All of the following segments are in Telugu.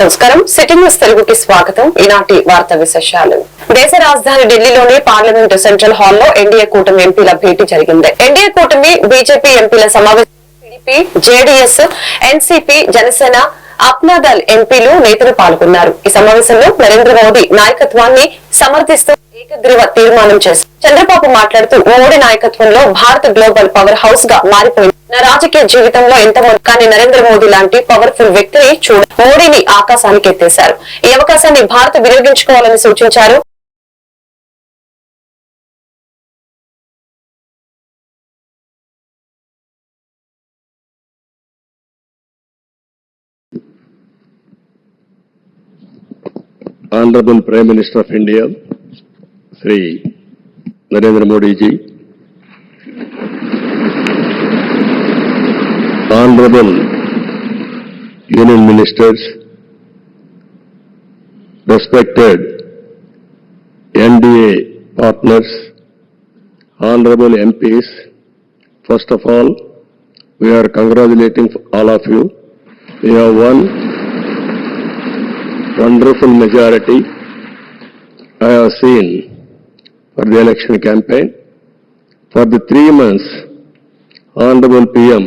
నమస్కారం. సిటీ న్యూస్ తెలుగుకి స్వాగతం. ఈనాటి వార్తా విశేషాలు. దేశ రాజధాని ఢిల్లీలోని పార్లమెంటు సెంట్రల్ హాల్లో ఎన్డీఏ కూటమి ఎంపీల భేటీ జరిగింది. ఎన్డీఏ కూటమి బీజేపీ ఎంపీల సమావేశం TDP JDS NCP Janasena Apna Dal ఎంపీలు నేతలు పాల్గొన్నారు. ఈ సమావేశంలో నరేంద్ర మోదీ నాయకత్వాన్ని సమర్థిస్తూ ఏకగ్రీవ తీర్మానం చేశారు. చంద్రబాబు మాట్లాడుతూ మోడీ నాయకత్వంలో భారత్ గ్లోబల్ పవర్ హౌస్గా మారిపోయింది. నా రాజకీయ జీవితంలో ఎంతమంది కానీ నరేంద్ర మోదీ లాంటి పవర్ఫుల్ వ్యక్తిని చూడ మోడీని ఆకాశానికి ఎత్తేశారు ఈ అవకాశాన్ని భారత్ వినియోగించుకోవాలని సూచించారు Honorable Prime Minister of India, Sri Narendra Modi ji, Honorable Union Ministers, respected NDA partners, Honorable MPs, first of all, we are congratulating all of you. We have won wonderful majority I have seen for the election campaign. For the three months, Honorable PM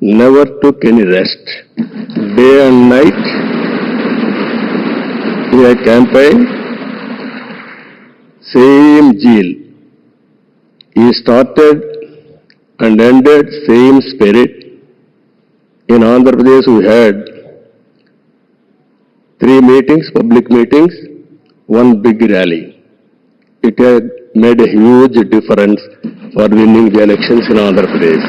never took any rest. Day and night, in a campaign, same zeal. He started and ended same spirit. In Andhra Pradesh, we had three meetings, public meetings, one big rally. It had made a huge difference for winning the elections in Andhra Pradesh.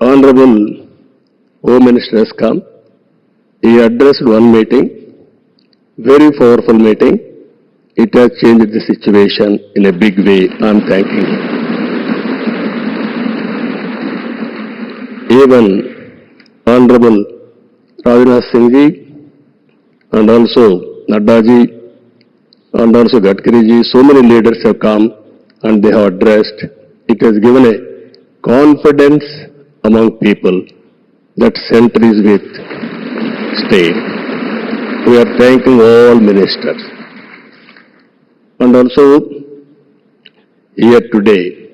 Honorable Home Minister has come. He addressed one meeting, very powerful meeting. It has changed the situation in a big way. I am thanking him. Even Honorable Rajnath Singh ji and also Nadda ji and also Gadkari so many leaders have come and they have addressed. It has given a confidence among people that center is with state. We are thanking all ministers. And also here today,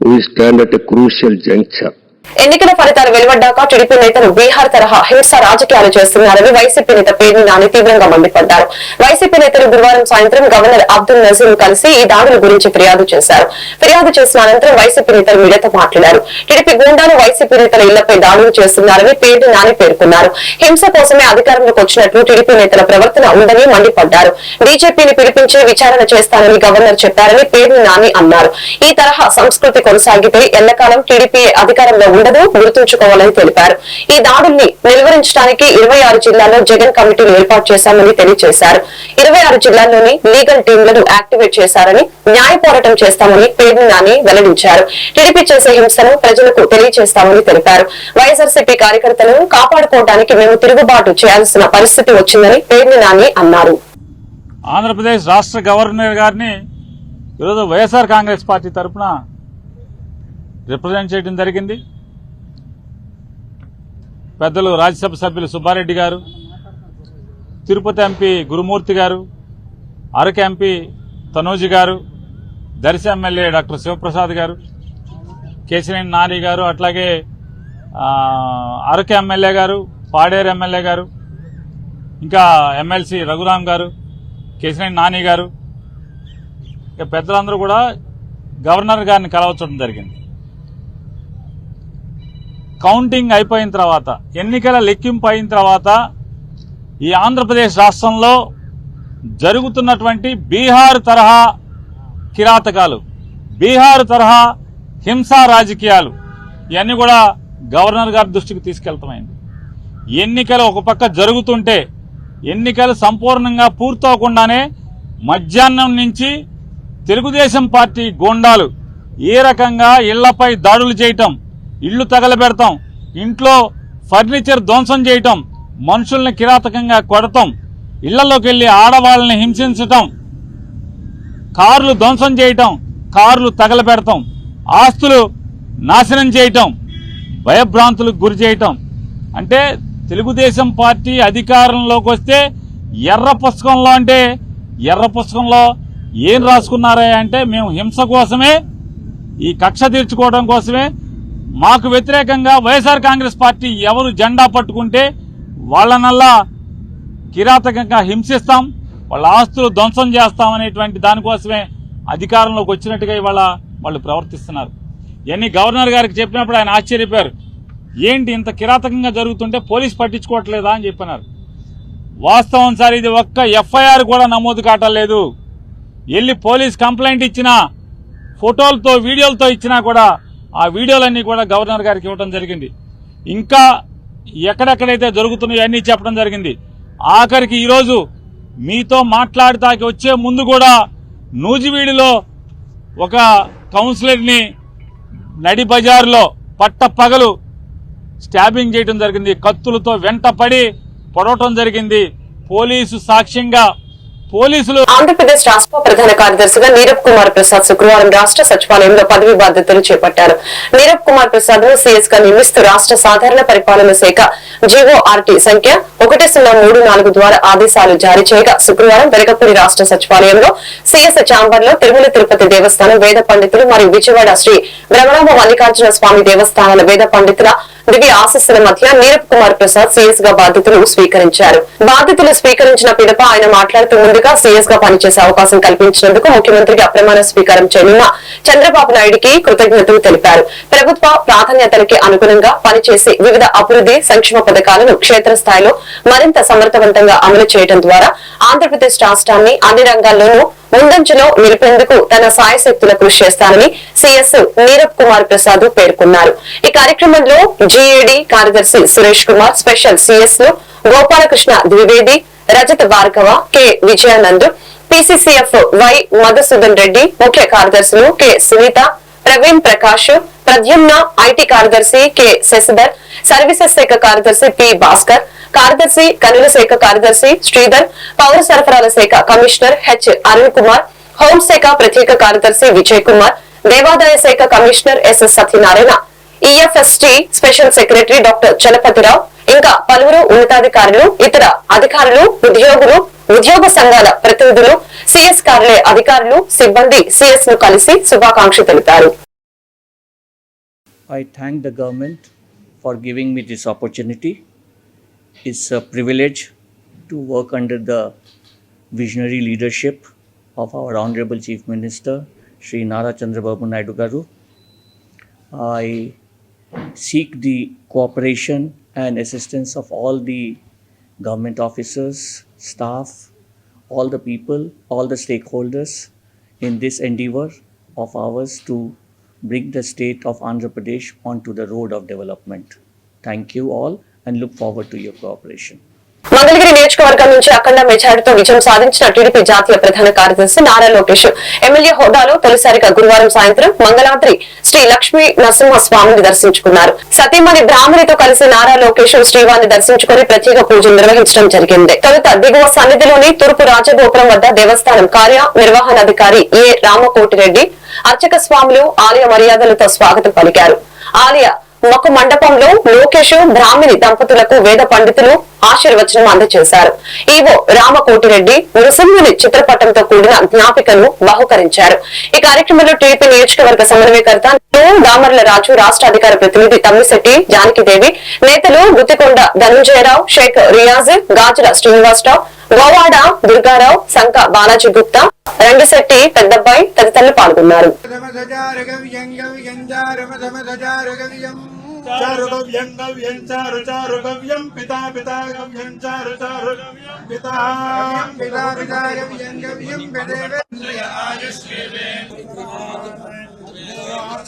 we stand at a crucial juncture. ఎన్నికల ఫలితాలు వెలువడ్డాక టీడీపీ నేతలు బీహార్ తరహా హింస రాజకీయాలు చేస్తున్నారని వైసీపీ నేత పేర్ని నాని తీవ్రంగా మండిపడ్డారు. వైసీపీ నేతలు గురువారం సాయంత్రం గవర్నర్ అబ్దుల్ నజీం కలిసి ఈ దాడుల గురించి ఫిర్యాదు చేశారు. ఫిర్యాదు చేసిన అనంతరం వైసీపీ నేతలు మీడియాతో మాట్లాడారు. టీడీపీ గుండాలు వైసీపీ నేతల ఇళ్ళపై దాడులు చేస్తున్నారని పేర్ని నాని పేర్కొన్నారు. హింస కోసమే అధికారంలోకి వచ్చినట్లు టీడీపీ నేతల ప్రవర్తన ఉందని మండిపడ్డారు. బీజేపీని పిలిపించి విచారణ చేస్తానని గవర్నర్ చెప్పారని పేర్ని నాని అన్నారు. ఈ తరహా సంస్కృతి కొనసాగితే ఎల్లకాలం టీడీపీ అధికారంలో ఉండదు గుర్తుంచుకోవాలని తెలిపారు. ఈ దాడుల్ని నిలువరించడానికి ఇరవై ఆరు జిల్లాల్లో జగన్ కమిటీలు ఏర్పాటు చేశామని తెలియజేశారు. ఇరవై ఆరు జిల్లాల్లోని లీగల్ టీంలను యాక్టివేట్ చేశారని న్యాయ పోరాటం చేస్తామని పేర్ని నాని వెల్లడించారు. టీడీపీ చేసే హింసను ప్రజలకు తెలియజేస్తామని తెలిపారు. వైఎస్ఆర్సీపీ కార్యకర్తలను కాపాడుకోవడానికి మేము తిరుగుబాటు చేయాల్సిన పరిస్థితి వచ్చిందని పేర్ని నాని అన్నారు. ఆంధ్రప్రదేశ్ రాష్ట్ర గవర్నర్ గారిని ఈరోజు వైఎస్ఆర్ కాంగ్రెస్ పార్టీ తరఫున రిప్రజెంట్ చేయడం జరిగింది. పెద్దలు రాజ్యసభ సభ్యులు సుబ్బారెడ్డి గారు తిరుపతి ఎంపీ గురుమూర్తి గారు అరకు ఎంపీ తనోజి గారు దర్శి ఎమ్మెల్యే డాక్టర్ శివప్రసాద్ గారు కేశినేని నాని గారు అట్లాగే అరకు ఎమ్మెల్యే గారు పాడేరు ఎమ్మెల్యే గారు ఇంకా ఎమ్మెల్సీ రఘురాం గారు కేశినేని నాని గారు ఇక పెద్దలందరూ కూడా గవర్నర్ గారిని కలవచ్చడం జరిగింది. కౌంటింగ్ అయిపోయిన తర్వాత ఎన్నికల లెక్కింపు అయిన తర్వాత ఈ ఆంధ్రప్రదేశ్ రాష్ట్రంలో జరుగుతున్నటువంటి బీహార్ తరహా కిరాతకాలు బీహార్ తరహా హింసా రాజకీయాలు ఇవన్నీ కూడా గవర్నర్ గారి దృష్టికి తీసుకెళ్తామైంది ఎన్నికలు ఒక పక్క జరుగుతుంటే ఎన్నికలు సంపూర్ణంగా పూర్తవకుండానే మధ్యాహ్నం నుంచి తెలుగుదేశం పార్టీ గోండాలు ఏ రకంగా ఇళ్ళపై దాడులు చేయటం ఇళ్ళు తగలబెడతాం. ఇంట్లో ఫర్నిచర్ ధ్వంసం చేయటం మనుషుల్ని కిరాతకంగా కొడతాం. ఇళ్ళలోకి వెళ్ళి ఆడవాళ్ళని హింసించటం కార్లు ధ్వంసం చేయటం కార్లు తగలబెడతాం. ఆస్తులు నాశనం చేయటం భయభ్రాంతులకు గురి చేయటం. అంటే తెలుగుదేశం పార్టీ అధికారంలోకి వస్తే ఎర్ర పుస్తకంలో అంటే ఎర్ర పుస్తకంలో ఏం రాసుకున్నారా అంటే మేము హింస కోసమే ఈ కక్ష తీర్చుకోవడం కోసమే మాకు వ్యతిరేకంగా వైఎస్ఆర్ కాంగ్రెస్ పార్టీ ఎవరు జెండా పట్టుకుంటే వాళ్ళనల్లా కిరాతకంగా హింసిస్తాం వాళ్ళ ఆస్తులు ధ్వంసం చేస్తాం అనేటువంటి దానికోసమే అధికారంలోకి వచ్చినట్టుగా ఇవాళ వాళ్ళు ప్రవర్తిస్తున్నారు. ఇవన్నీ గవర్నర్ గారికి చెప్పినప్పుడు ఆయన ఆశ్చర్యపోయారు. ఏంటి ఇంత కిరాతకంగా జరుగుతుంటే పోలీస్ పట్టించుకోవట్లేదా అని చెప్పినారు వాస్తవం సార్ ఇది ఒక్క ఎఫ్ఐఆర్ కూడా నమోదు కావట్లేదు వెళ్ళి పోలీస్ కంప్లైంట్ ఇచ్చినా ఫోటోలతో వీడియోలతో ఇచ్చినా కూడా ఆ వీడియోలన్నీ కూడా గవర్నర్ గారికి ఇవ్వడం జరిగింది. ఇంకా ఎక్కడెక్కడైతే జరుగుతున్నాయో అన్నీ చెప్పడం జరిగింది. ఆఖరికి ఈరోజు మీతో మాట్లాడటానికి వచ్చే ముందు కూడా నూజివీడిలో ఒక కౌన్సిలర్ని నడి బజార్లో పట్ట పగలు స్టాబింగ్ చేయడం జరిగింది. కత్తులతో వెంటపడి పొడవటం జరిగింది. పోలీసు సాక్ష్యంగా పోలీసులు ఆంధ్రప్రదేశ్ రాష్ట్ర ప్రధాన కార్యదర్శిగా నీరబ్ కుమార్ ప్రసాద్ శుక్రవారం రాష్ట్ర సచివాలయంలో పదవి బాధ్యతలు చేపట్టారు. నీరబ్ కుమార్ ప్రసాద్ను సీఎస్గా నియమిస్తూ రాష్ట్ర సాధారణ పరిపాలన శాఖ జీవోఆర్టీ సంఖ్య ఒకటి సున్నా మూడు నాలుగు ద్వారా ఆదేశాలు జారీ చేయగా శుక్రవారం వెలగపూడి రాష్ట్ర సచివాలయంలో సీఎస్ ఛాంబర్లో తిరుమల తిరుపతి దేవస్థానం వేద పండితులు మరియు విజయవాడ శ్రీ బ్రహ్మరామ మల్లికార్జున స్వామి దేవస్థానాల వేద పండితుల దివ్య ఆశస్సుల మధ్య నీరబ్ కుమార్ ప్రసాద్ సీఎస్గా బాధ్యతలు స్వీకరించారు. బాధ్యతలు స్వీకరించిన పిదప ఆయన మాట్లాడుతూ ముందుగా సీఎస్గా పనిచేసే అవకాశం కల్పించినందుకు ముఖ్యమంత్రికి అప్రమాణ స్వీకారం చేయనున్న చంద్రబాబు నాయుడికి కృతజ్ఞతలు తెలిపారు. ప్రభుత్వ ప్రాధాన్యతలకి అనుగుణంగా పనిచేసి వివిధ అభివృద్ధి సంక్షేమ పథకాలను క్షేత్రస్థాయిలో మరింత సమర్థవంతంగా అమలు చేయడం ద్వారా ఆంధ్రప్రదేశ్ రాష్ట్రాన్ని అన్ని రంగాల్లోనూ ముందంజలో నిలిపేందుకు తన సాయశక్తుల కృషి చేస్తానని సీఎస్ నీరబ్ కుమార్ ప్రసాద్ పేర్కొన్నారు. ఈ కార్యక్రమంలో జీఏడీ కార్యదర్శి Suresh Kumar special సీఎస్లు Gopalakrishna Dwivedi Rajat Bhargava K Vijayanand PCCF Y Madhusudan Reddy ముఖ్య కార్యదర్శులు కె సునీత ప్రవీణ్ ప్రకాష్ ప్రద్యుమ్న ఐటీ కార్యదర్శి కె శశిధర్ సర్వీసెస్ శాఖ కార్యదర్శి పి భాస్కర్ కార్యదర్శి కనుల శాఖ కార్యదర్శి శ్రీధర్ పౌర సరఫరాల శాఖ కమిషనర్ హెచ్ అరుణ్ కుమార్ హోంశాఖ ప్రత్యేక కార్యదర్శి విజయ్ కుమార్ దేవాదాయ శాఖ commissioner SS Satyanarayana EFST special secretary doctor Chalapathi Rao ఇంకా పలువురు ఉన్నతాధికారులు ఇతర అధికారులు ఉద్యోగులు ఉద్యోగ సంఘాల ప్రతినిధులు సిఎస్ కార్యాలయ అధికారులు సిబ్బంది సిఎస్ను కలిసి శుభాకాంక్షలు తెలిపారు. I thank the government for giving me this opportunity. It's a privilege to work under the visionary leadership of our Honorable Chief Minister, Sri Nara Chandrababu Naidu. I seek the cooperation and assistance of all the government officers, staff, all the people, all the stakeholders in this endeavor of ours to bring the state of Andhra Pradesh onto the road of development. Thank you all and look forward to your cooperation. Mangalagiri నియోజకవర్గం నుంచి అఖండ మెజారిటీతో విజయం సాధించిన టీడీపీ జాతీయ ప్రధాన కార్యదర్శి నారా లోకేష్. ఎమ్మెల్యే హోదాలో తొలిసారిగా గురువారం సాయంత్రం మంగళాద్రి శ్రీ లక్ష్మీ నరసింహ స్వామిని దర్శించుకున్నారు. సతీమణి బ్రాహ్మణితో కలిసి నారా లోకేష్ శ్రీవారిని దర్శించుకుని ప్రత్యేక పూజలు నిర్వహించడం జరిగింది. తొలుత దిగువ సన్నిధిలోని తూర్పు రాజగోపురం వద్ద దేవస్థానం కార్య నిర్వహణాధికారి ఏ రామకోటిరెడ్డి అర్చక స్వాములు ఆలయ మర్యాదలతో స్వాగతం పలికారు. ఆలయ ఒక మండపంలో లోకేష్ బ్రాహ్మిణి దంపతులకు వేద పండితులు ఆశీర్వచనం అందజేశారు ఈవో రామకోటిరెడ్డి నృసింహుని చిత్రపటంతో కూడిన జ్ఞాపికను బహుకరించారు. ఈ కార్యక్రమంలో టీడీపీ నియోజకవర్గ సమన్వయకర్త దామర్ల రాజు రాష్ట్ర అధికార ప్రతినిధి తమ్మిశెట్టి జానకిదేవి నేతలు గుత్తికొండ ధనుంజయరావు షేక్ రియాజ్ గాజుల శ్రీనివాసరావు గోవాడ దుర్గారావు సంక బాలాజీ గుప్తా రంగశెట్టి పెద్దబ్బాయి తదితరులు పాల్గొన్నారు. charu gavyam gavyam charu charu gavyam pita pita gavyam charu charu gavyam pita pita pita gavyam gavyam bedeve indriya ayushkeve Jangan lupa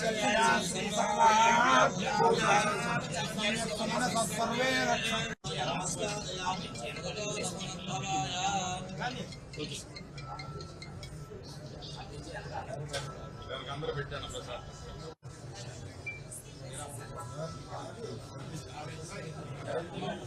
like, share, dan subscribe Thank you.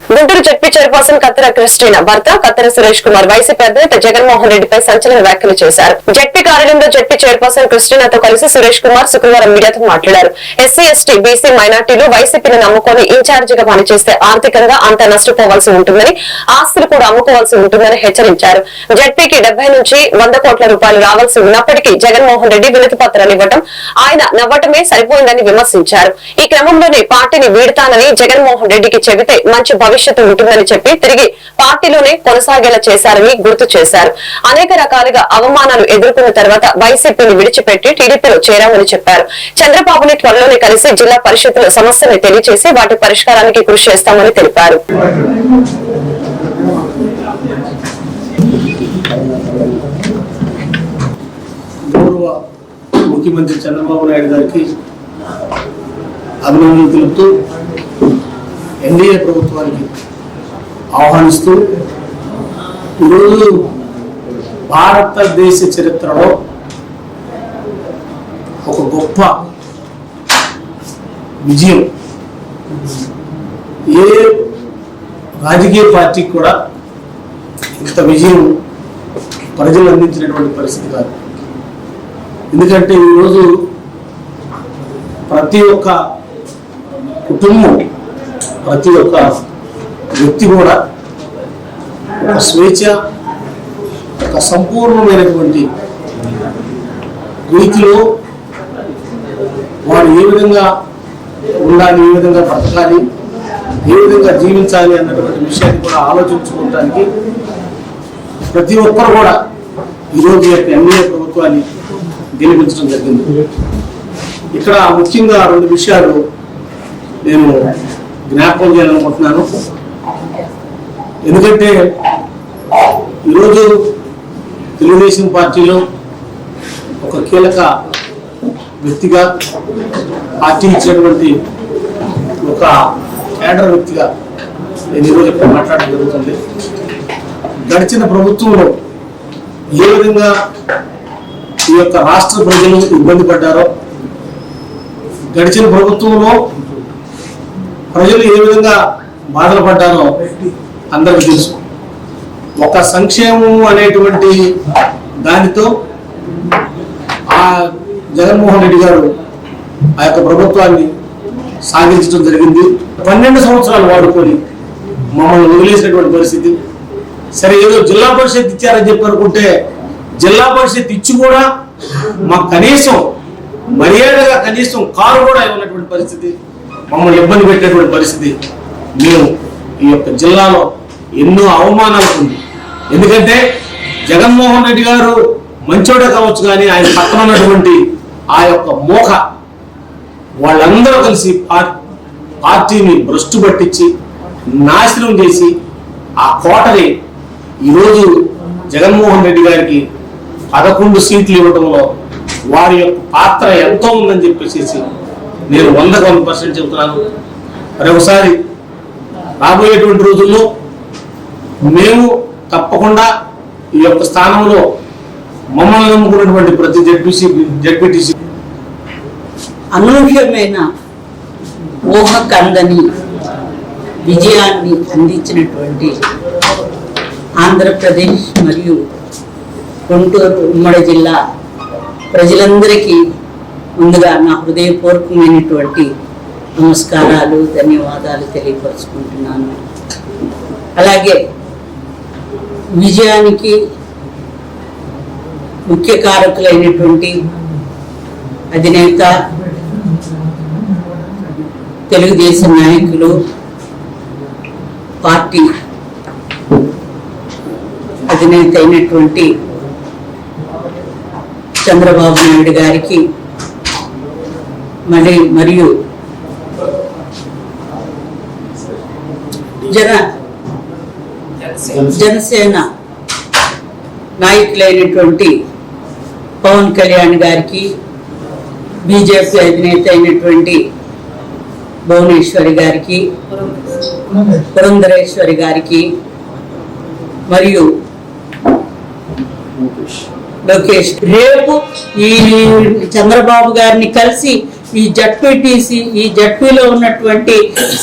Guntur ZP chairperson Kattera Christina భర్త కత్తెర సురేష్ కుమార్ వైసీపీ అధినేత జగన్మోహన్ రెడ్డిపై సంచలన వ్యాఖ్యలు చేశారు. జడ్పీ కార్యాలయంలో జడ్పీ చైర్పర్సన్ క్రిస్టినాతో కలిసి సురేష్ కుమార్ శుక్రవారం మీడియాతో మాట్లాడారు. ఎస్సీ ఎస్టీ బీసీ మైనార్టీలు వైసీపీని నమ్ముకొని ఇన్ఛార్జిగా పనిచేస్తే ఆర్థికంగా అంత నష్టపోవాల్సి ఉంటుందని ఆస్తులు కూడా అమ్ముకోవాల్సి ఉంటుందని హెచ్చరించారు. జడ్పీకి డెబ్బై నుంచి వంద కోట్ల రూపాయలు రావాల్సి ఉన్నప్పటికీ జగన్మోహన్ రెడ్డి వినతి పత్రాలు ఇవ్వడం ఆయన నవ్వటమే సరిపోయిందని విమర్శించారు. ఈ క్రమంలోనే పార్టీని వీడతానని జగన్మోహన్ రెడ్డికి చెబితే మంచి భవిష్యత్తు ఉంటుందని చెప్పి తిరిగి పార్టీలోనే కొనసాగేలా చేశారని గుర్తు చేశారు. అనేక రకాలుగా అవమానాలు ఎదుర్కొన్న తర్వాత వైసీపీని విడిచిపెట్టి టీడీపీలో చేరామని చెప్పారు. చంద్రబాబుని త్వరలోనే కలిసి జిల్లా పరిషత్తుల సమస్యలు తెలియజేసి వాటి పరిష్కారానికి కృషి చేస్తామని తెలిపారు. గౌరవ ముఖ్యమంత్రి చంద్రబాబు నాయుడు గారికి అభినందనలు తెలుపుతూ ఎన్డీఏ ప్రభుత్వానికి ఆహ్వానిస్తూ ఈరోజు భారతదేశ చరిత్రలో ఒక గొప్ప విజయం. ఏ రాజకీయ పార్టీకి కూడా ఇంత విజయం ప్రజలు అందించినటువంటి పరిస్థితి కాదు. ఎందుకంటే ఈరోజు ప్రతి ఒక్క కుటుంబం ప్రతి ఒక్క వ్యక్తి కూడా ఒక స్వేచ్ఛ ఒక సంపూర్ణమైనటువంటి రీతిలో వారు ఏ విధంగా ఉండాలి ఏ విధంగా బ్రతకాలి ఏ విధంగా జీవించాలి అన్నటువంటి విషయాన్ని కూడా ఆలోచించుకోవడానికి ప్రతి ఒక్కరు కూడా ఈరోజు యొక్క ఎన్డీఏ ప్రభుత్వాన్ని గెలిపించడం జరిగింది. ఇక్కడ ముఖ్యంగా రెండు విషయాలు నేను జ్ఞాపకం చేయాలనుకుంటున్నాను. ఎందుకంటే ఈరోజు తెలుగుదేశం పార్టీలో ఒక కీలక వ్యక్తిగా పార్టీ ఇచ్చినటువంటి ఒక కేడర్ వ్యక్తిగా నేను ఈరోజు ఇక్కడ మాట్లాడడం జరుగుతుంది. గడిచిన ప్రభుత్వంలో ఏ విధంగా ఈ యొక్క రాష్ట్ర ప్రజలు ఇబ్బంది పడ్డారో గడిచిన ప్రభుత్వంలో ప్రజలు ఏ విధంగా బాధలు పడ్డారో అందరికీ తెలుసు. ఒక సంక్షేమం అనేటువంటి దానితో ఆ జగన్మోహన్ రెడ్డి గారు ఆ యొక్క ప్రభుత్వాన్ని సాగించడం జరిగింది. పన్నెండు సంవత్సరాలు వాడుకొని మమ్మల్ని వదిలేసినటువంటి పరిస్థితి. సరే ఏదో జిల్లా పరిషత్ ఇచ్చారని చెప్పి అనుకుంటే జిల్లా పరిషత్ ఇచ్చి కూడా మాకు కనీసం మర్యాదగా కనీసం కారు కూడా ఇవ్వనటువంటి పరిస్థితి. మమ్మల్ని ఇబ్బంది పెట్టేటువంటి పరిస్థితి మేము ఈ యొక్క జిల్లాలో ఎన్నో అవమానాలు ఉంది ఎందుకంటే జగన్మోహన్ రెడ్డి గారు మంచోడే కావచ్చు కానీ ఆయన పక్కన ఉన్నటువంటి ఆ యొక్క మోక వాళ్ళందరూ కలిసి పార్టీని భ్రష్టు పట్టించి నాశనం చేసి ఆ కోటని ఈరోజు జగన్మోహన్ రెడ్డి గారికి పదకొండు సీట్లు ఇవ్వడంలో వారి యొక్క పాత్ర ఎంతో ఉందని చెప్పేసి నేను వందకు వంద పర్సెంట్ చెబుతున్నాను. మరి ఒకసారి రాబోయేటువంటి రోజుల్లో మేము తప్పకుండా ఈ యొక్క స్థానంలో మమ్మల్ని నమ్ముకున్నటువంటి ప్రతి జడ్పీసీ జడ్పీటీసీ అనూహ్యమైన ఊహకందని విజయాన్ని అందించినటువంటి ఆంధ్రప్రదేశ్ మరియు గుంటూరు ఉమ్మడి జిల్లా ప్రజలందరికీ ముందుగా నా హృదయపూర్వకమైనటువంటి నమస్కారాలు ధన్యవాదాలు తెలియపరుచుకుంటున్నాను. అలాగే విజయానికి ముఖ్య కారకులైనటువంటి అధినేత తెలుగుదేశం నాయకులు పార్టీ అధినేత అయినటువంటి చంద్రబాబు నాయుడు గారికి మరి మరియు జన జనసేన నాయకులైనటువంటి పవన్ కళ్యాణ్ గారికి బీజేపీ అధినేత అయినటువంటి భువనేశ్వరి గారికి పురంధరేశ్వరి గారికి మరియు లోకేష్. రేపు ఈ చంద్రబాబు గారిని కలిసి ఈ జడ్పీటీసీ ఈ జడ్పీలో ఉన్నటువంటి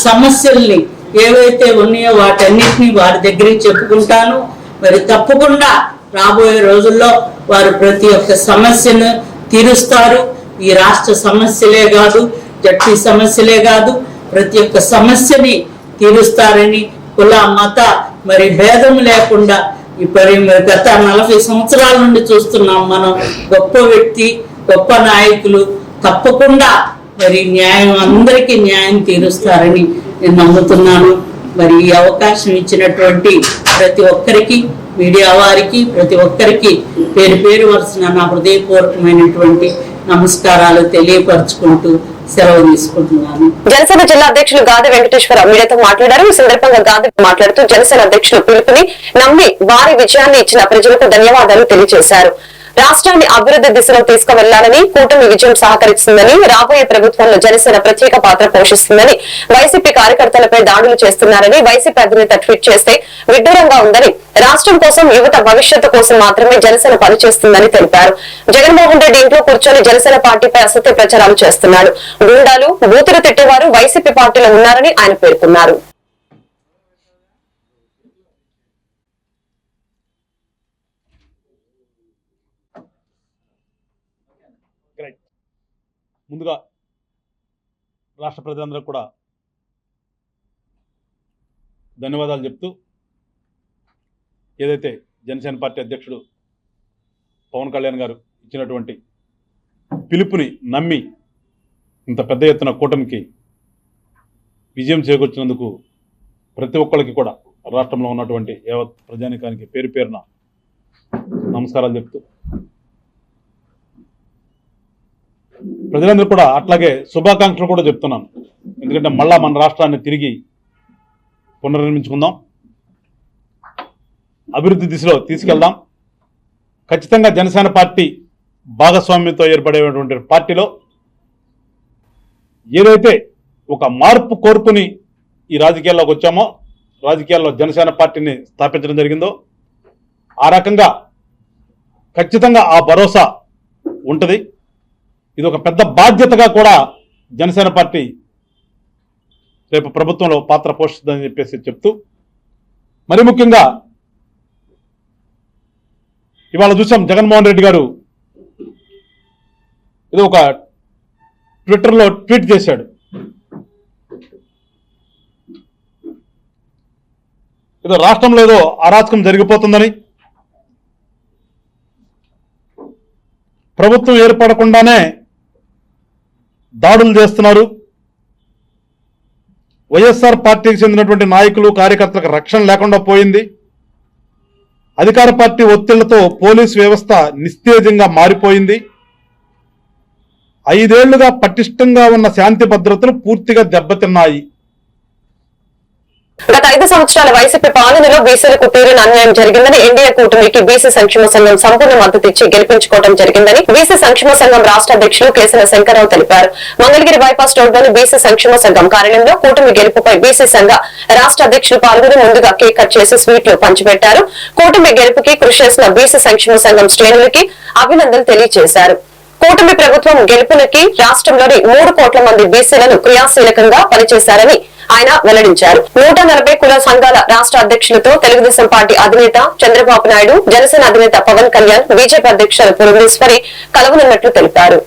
సమస్యల్ని ఏవైతే ఉన్నాయో వాటన్నిటిని వారి దగ్గరికి చెప్పుకుంటాను. మరి తప్పకుండా రాబోయే రోజుల్లో వారు ప్రతి ఒక్క సమస్యను తీరుస్తారు. ఈ రాష్ట్ర సమస్యలే కాదు జడ్పీ సమస్యలే కాదు ప్రతి ఒక్క సమస్యని తీరుస్తారని కుల మత మరి భేదం లేకుండా ఇప్పుడు గత నలభై సంవత్సరాల నుండి చూస్తున్నాం మనం గొప్ప వ్యక్తి గొప్ప నాయకులు తప్పకుండా మరి న్యాయం అందరికీ న్యాయం తీరుస్తారని నేను నమ్ముతున్నాను. మరి ఈ అవకాశం ఇచ్చినటువంటి ప్రతి ఒక్కరికి మీడియా వారికి ప్రతి ఒక్కరికి పేరు పేరు వరుసిన నా హృదయపూర్వకమైనటువంటి నమస్కారాలు తెలియపరచుకుంటూ సెలవు తీసుకుంటున్నాను. జనసేన జిల్లా అధ్యక్షులు గాది వెంకటేశ్వర మీడియాతో మాట్లాడారు. ఈ సందర్భంగా గాది మాట్లాడుతూ జనసేన అధ్యక్షులు పిలుపుని నమ్మి వారి విజయాన్ని ఇచ్చిన ప్రజలకు ధన్యవాదాలు తెలియజేశారు. రాష్ట్రాన్ని అభివృద్ధి దిశలో తీసుకువెళ్ళాలని కూటమి విజయం సహకరిస్తుందని రాబోయే ప్రభుత్వంలో జనసేన ప్రత్యేక పాత్ర పోషిస్తుందని వైసీపీ కార్యకర్తలపై దాడులు చేస్తున్నారని వైసీపీ అధినేత ట్వీట్ చేస్తే విడ్డూరంగా ఉందని రాష్ట్రం కోసం యువత భవిష్యత్తు కోసం మాత్రమే జనసేన పనిచేస్తుందని తెలిపారు. జగన్మోహన్ రెడ్డి ఇంట్లో కూర్చొని జనసేన పార్టీపై అసత్య ప్రచారాలు చేస్తున్నాడు. గూండాలు బూతులు తిట్టేవారు వైసీపీ పార్టీలో ఉన్నారని ఆయన పేర్కొన్నారు. ముందుగా రాష్ట్ర ప్రజలందరూ కూడా ధన్యవాదాలు చెప్తూ ఏదైతే జనసేన పార్టీ అధ్యక్షుడు పవన్ కళ్యాణ్ గారు ఇచ్చినటువంటి పిలుపుని నమ్మి ఇంత పెద్ద ఎత్తున కూటమికి విజయం చేకూర్చినందుకు ప్రతి ఒక్కరికి కూడా రాష్ట్రంలో ఉన్నటువంటి యావత్ ప్రజానికానికి పేరు పేరున నమస్కారాలు చెప్తూ ప్రజలందరూ కూడా అట్లాగే శుభాకాంక్షలు కూడా చెప్తున్నాను. ఎందుకంటే మళ్ళా మన రాష్ట్రాన్ని తిరిగి పునర్నిర్మించుకుందాం. అభివృద్ధి దిశలో తీసుకెళ్దాం. ఖచ్చితంగా జనసేన పార్టీ భాగస్వామ్యంతో ఏర్పడేటువంటి పార్టీలో ఏదైతే ఒక మార్పు కోరుకుని ఈ రాజకీయాల్లోకి వచ్చామో రాజకీయాల్లో జనసేన పార్టీని స్థాపించడం జరిగిందో ఆ రకంగా ఖచ్చితంగా ఆ భరోసా ఉంటుంది. ఇది ఒక పెద్ద బాధ్యతగా కూడా జనసేన పార్టీ రేపు ప్రభుత్వంలో పాత్ర పోషిస్తుందని చెప్పేసి చెప్తూ మరి ముఖ్యంగా ఇవాళ చూసాం జగన్మోహన్ రెడ్డి గారు ఇది ఒక ట్విట్టర్లో ట్వీట్ చేశాడు. ఏదో రాష్ట్రంలో ఏదో అరాచకం జరిగిపోతుందని ప్రభుత్వం ఏర్పడకుండానే దాడులు చేస్తున్నారు. వైఎస్ఆర్ పార్టీకి చెందినటువంటి నాయకులు కార్యకర్తలకు రక్షణ లేకుండా పోయింది. అధికార పార్టీ ఒత్తిళ్ళతో పోలీసు వ్యవస్థ నిస్తేజంగా మారిపోయింది. ఐదేళ్ళుగా పటిష్టంగా ఉన్న శాంతి భద్రతలు పూర్తిగా దెబ్బతిన్నాయి. గత ఐదు సంవత్సరాల వైసీపీ పాలనలో బీసీలకు తీరని అన్యాయం జరిగిందని ఎన్డీఏ కూటమికి బీసీ సంక్షేమ సంఘం సంపూర్ణ మద్దతు ఇచ్చి గెలిపించుకోవడం జరిగిందని బీసీ సంక్షేమ సంఘం రాష్ట్ర అధ్యక్షులు కేసీఆర్ శంకరరావు తెలిపారు. మంగళగిరి బైపాస్ రోడ్లోని బీసీ సంక్షేమ సంఘం కార్యాలయంలో కూటమి గెలుపుపై బీసీ సంఘ రాష్ట్ర అధ్యక్షులు పాల్గొని ముందుగా కేక్ కట్ చేసి స్వీట్లు పంచిపెట్టారు. కూటమి గెలుపుకి కృషి చేసిన బీసీ సంక్షేమ సంఘం శ్రేణులకి అభినందనలు తెలియజేశారు. కూటమి ప్రభుత్వం గెలుపులకి రాష్ట్రంలోని మూడు కోట్ల మంది బీసీలను క్రియాశీలకంగా పనిచేశారని ఆయన వెల్లడించారు. నూట నలభై కుల సంఘాల రాష్ట్ర అధ్యక్షులతో తెలుగుదేశం పార్టీ అధినేత చంద్రబాబు నాయుడు జనసేన అధినేత పవన్ కళ్యాణ్ బీజేపీ అధ్యక్షులు పురంధేశ్వరి కలవనున్నట్లు తెలిపారు.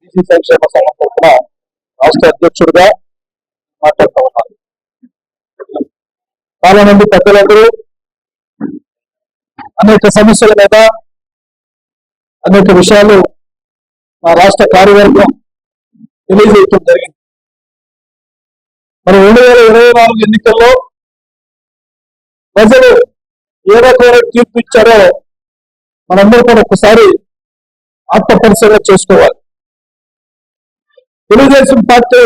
బీసీ సంక్షేమ సంఘం తరఫున రాష్ట్ర అధ్యక్షుడిగా డాక్టర్ చాలా మంది పెద్దలందరూ అనేక సమస్యల మీద అనేక విషయాలు మా రాష్ట్ర కార్యవర్గం తెలియజేయటం జరిగింది. మరి రెండు వేల ఇరవై నాలుగు ఎన్నికల్లో ప్రజలు ఏ రకమైన తీర్పు ఇచ్చారో మనందరూ కూడా ఒకసారి ఆత్మపరిశీలన చేసుకోవాలి. తెలుగుదేశం పార్టీ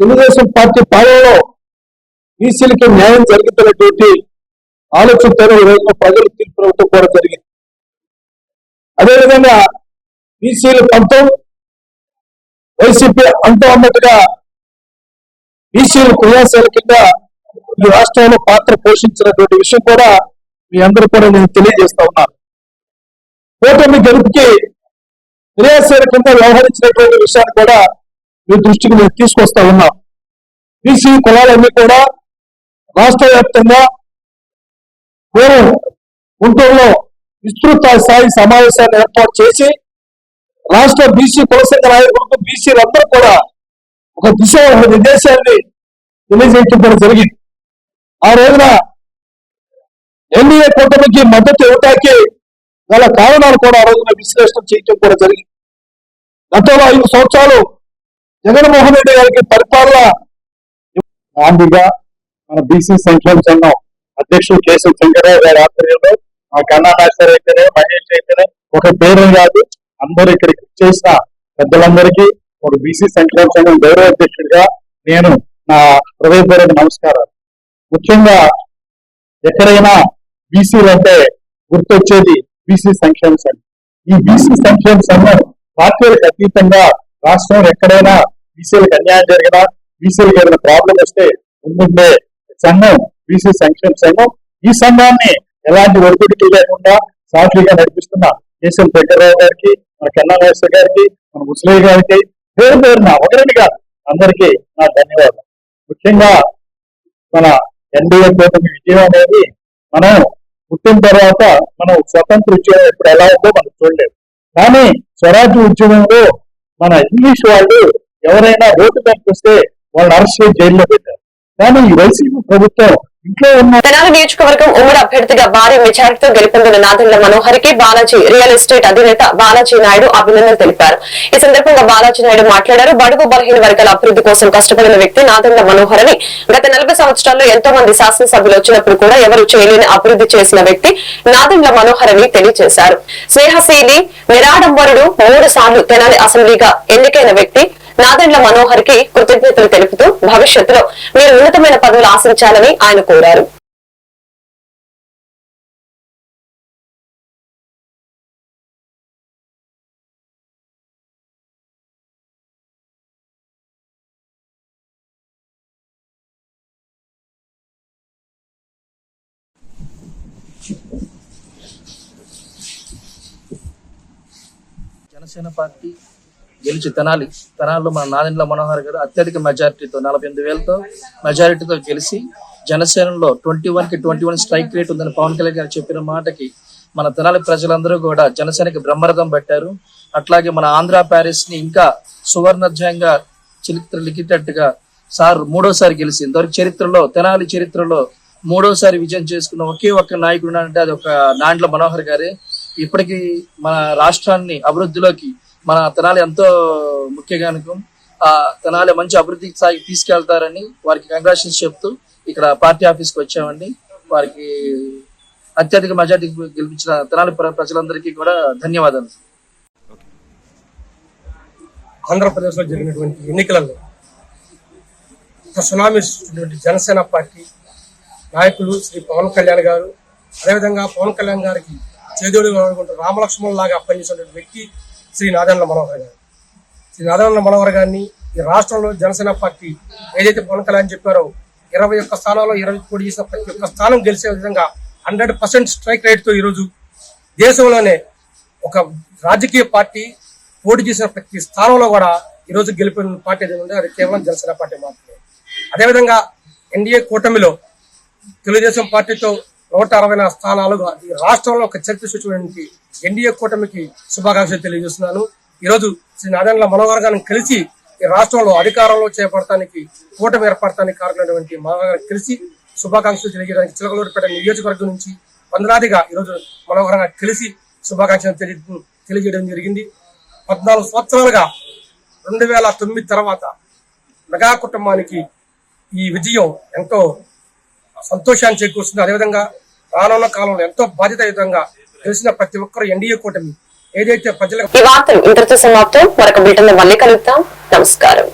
తెలుగుదేశం పార్టీ పాలనలో బీసీలకి న్యాయం జరుగుతున్నటువంటి ఆలోచనతో ఈరోజు ప్రజలు తీర్పు కూడా జరిగింది. అదేవిధంగా బీసీలు పంతం వైసీపీ అంతం అన్నట్టుగా బీసీల క్రియాశీల కింద ఈ రాష్ట్రంలో పాత్ర పోషించినటువంటి విషయం కూడా మీ అందరూ కూడా నేను తెలియజేస్తా ఉన్నాను. కూటమి గెలుపుకి కింద వ్యవహరించినటువంటి విషయాన్ని కూడా మీ దృష్టికి నేను తీసుకొస్తా ఉన్నా. బీసీ కులాలన్నీ కూడా రాష్ట్ర వ్యాప్తంగా పూర్వం గుంటూరులో విస్తృత స్థాయి సమావేశాన్ని ఏర్పాటు చేసి రాష్ట్ర బీసీ కులసంఘ నాయకులకు బీసీలందరూ కూడా ఒక దిశ ఒక నిర్దేశాన్ని తెలియజేయడం కూడా జరిగింది. ఆ రోజున ఎన్డీఏ కూటమికి మద్దతు ఇవ్వటానికి గల కారణాలు కూడా ఆ రోజున విశ్లేషణ చేయటం కూడా జరిగింది. గతంలో ఐదు సంవత్సరాలు జగన్మోహన్ రెడ్డి గారికి పరిపాలన గాంధీగా మన బీసీ సంక్షేమ సంఘం అధ్యక్షుడు కేసు శంకరరావు గారి ఆధ్వర్యంలో మా కన్నా మాస్టర్ అయితేనే మహేష్ అయితేనే ఒక పేరు కాదు అందరూ ఇక్కడికి చేసిన పెద్దలందరికీ ఒక బీసీ సంక్షేమ సంఘం గౌరవ అధ్యక్షుడిగా నేను నా హృదయపూర్వక నమస్కారాలు. ముఖ్యంగా ఎక్కడైనా బీసీలు అంటే గుర్తొచ్చేది బీసీ సంక్షేమ సంఘం ఈ బీసీ సంక్షేమ సంఘం పార్టీలకు అతీతంగా రాష్ట్రంలో ఎక్కడైనా బీసీలకు అన్యాయం జరిగినా బీసీలకు ఏదైనా ప్రాబ్లం వస్తే ముందుండే సంఘం బీసీ సంక్షేమ సంఘం ఈ సంఘాన్ని ఎలాంటి ఒడిపిడికి లేకుండా సాఫీగా నడిపిస్తున్న కేసీఎల్ శంకర్రావు గారికి మన కన్నా నాగేశ్వర గారికి మన ముసలయ్య గారికి పేరు పేరున ఒకరిని కాదు అందరికీ నా ధన్యవాదాలు. ముఖ్యంగా మన ఎన్డీఏ కూటమి విజయం అనేది మనం పుట్టిన తర్వాత మనం స్వతంత్ర ఉద్యమం ఇప్పుడు ఎలా ఉందో మనం చూడలేదు. కానీ స్వరాజ్య ఉద్యమంలో మన ఇంగ్లీష్ వాళ్ళు ఎవరైనా రోడ్డు కనిపిస్తే వాళ్ళని అరెస్ట్ చేసి జైల్లో పెట్టారు. కానీ ఈ వైసీపీ ప్రభుత్వం ఇంట్లో ఉన్న తెనాలి నియోజకవర్గం ఉమ్మడి అభ్యర్థిగా భారీ మెజారిటీతో గెలుపొందిన నాదెండ్ల మనోహర్కి బాలాజీ రియల్ ఎస్టేట్ అధినేత బాలాజీ నాయుడు అభినందనలు తెలిపారు. ఈ సందర్భంగా బాలాజీ నాయుడు మాట్లాడారు. బడుగు బలహీన వర్గాల అభివృద్ధి కోసం కష్టపడిన వ్యక్తి నాదెండ్ల మనోహర్ అని గత నలభై సంవత్సరాల్లో ఎంతో మంది శాసనసభ్యులు వచ్చినప్పుడు కూడా ఎవరు చేయలేని అభివృద్ధి చేసిన వ్యక్తి నాదెండ్ల మనోహర్ అని తెలియజేశారు. స్నేహశీలి నిరాడంబరుడు మూడు సార్లు తెనాలి అసెంబ్లీగా ఎన్నికైన వ్యక్తి నాదెండ్ల మనోహర్కి కృతజ్ఞతలు తెలుపుతూ భవిష్యత్తులో మీరు ఉన్నతమైన పదవులు ఆశించాలని ఆయన కోరారు. జనసేన పార్టీ గెలిచి తెనాలి. తెనాలిలో మన నాదెండ్ల మనోహర్ గారు అత్యధిక మెజారిటీతో నలభై ఎనిమిది వేలతో మెజారిటీతో గెలిచి జనసేనలో ట్వంటీ వన్కి ట్వంటీ వన్ స్ట్రైక్ రేట్ ఉందని పవన్ కళ్యాణ్ గారు చెప్పిన మాటకి మన తెనాలి ప్రజలందరూ కూడా జనసేనకి బ్రహ్మరథం పట్టారు. అట్లాగే మన ఆంధ్ర ప్యారిస్ని ఇంకా సువర్ణధ్యంగా చరిత్ర లిఖిటట్టుగా సార్ మూడోసారి గెలిచి ఇంతవరకు చరిత్రలో తెనాలి చరిత్రలో మూడోసారి విజయం చేసుకున్న ఒకే ఒక్క నాయకుడు అంటే అది ఒక నాండ్ల మనోహర్ గారే. ఇప్పటికీ మన రాష్ట్రాన్ని అభివృద్ధిలోకి మన తెనాలి ఎంతో ముఖ్యంగా ఆ తెనాలి మంచి అభివృద్ధి స్థాయికి తీసుకెళ్తారని వారికి కంగ్రాచులేషన్స్ చెప్తూ ఇక్కడ పార్టీ ఆఫీస్కి వచ్చామండి. వారికి అత్యధిక మెజార్టీ గెలిపించిన తెనాలి ప్ర- ప్రజలందరికీ కూడా ధన్యవాదాలు. ఆంధ్రప్రదేశ్లో జరిగినటువంటి ఎన్నికలలో సునామీ జనసేన పార్టీ నాయకులు శ్రీ పవన్ కళ్యాణ్ గారు అదేవిధంగా పవన్ కళ్యాణ్ గారికి చేదోడు రామలక్ష్మణ్ లాగా పనిచేసినటువంటి వ్యక్తి శ్రీ నాదన్న మనోహర్ గారు. శ్రీ నాదెండ్ల మనోహర్ గారిని ఈ రాష్ట్రంలో జనసేన పార్టీ ఏదైతే పవన్ కళ్యాణ్ చెప్పారో ఇరవై ఒక్క స్థానాల్లో ఇరవై కోటి చేసిన ప్రతి ఒక్క స్థానం గెలిచే విధంగా హండ్రెడ్ పర్సెంట్ స్ట్రైక్ రేట్తో ఈరోజు దేశంలోనే ఒక రాజకీయ పార్టీ పోటీ చేసిన ప్రతి స్థానంలో కూడా ఈరోజు గెలిపిన పార్టీ ఏదైనా అది కేవలం జనసేన పార్టీ మాత్రమే. అదేవిధంగా ఎన్డీఏ కూటమిలో తెలుగుదేశం పార్టీతో నూట అరవై నాలుగు స్థానాలుగా ఈ రాష్ట్రంలో ఒక చరిత్ర సృష్టించడానికి ఎన్డీఏ కూటమికి శుభాకాంక్షలు తెలియజేస్తున్నాను. ఈరోజు శ్రీ నారాయణ మనోహర్ గారిని కలిసి ఈ రాష్ట్రంలో అధికారంలో చేపడటానికి కూటమి ఏర్పడటానికి కారణమైనటువంటి మనోహర్ గారిని కలిసి శుభాకాంక్షలు తెలియజేయడానికి చిలకలూరుపేట నియోజకవర్గం నుంచి వందలాదిగా ఈరోజు మనోహర్ గారిని కలిసి శుభాకాంక్షలు తెలియ తెలియజేయడం జరిగింది. పద్నాలుగు సంవత్సరాలుగా రెండు వేల తొమ్మిది తర్వాత మెగా కుటుంబానికి ఈ విజయం ఎంతో సంతోషాన్ని చేకూరుస్తుంది. అదేవిధంగా రానున్న కాలంలో ఎంతో బాధ్యతాయుతంగా తెలిసిన ప్రతి ఒక్కరు ఎన్డీఏ కూటమి ఏదైతే ప్రజలకు ఈ వార్తలు ఇంతటితో సమాప్తం. మరొక బిల్టన్ మళ్ళీ కలుగుతాం నమస్కారం.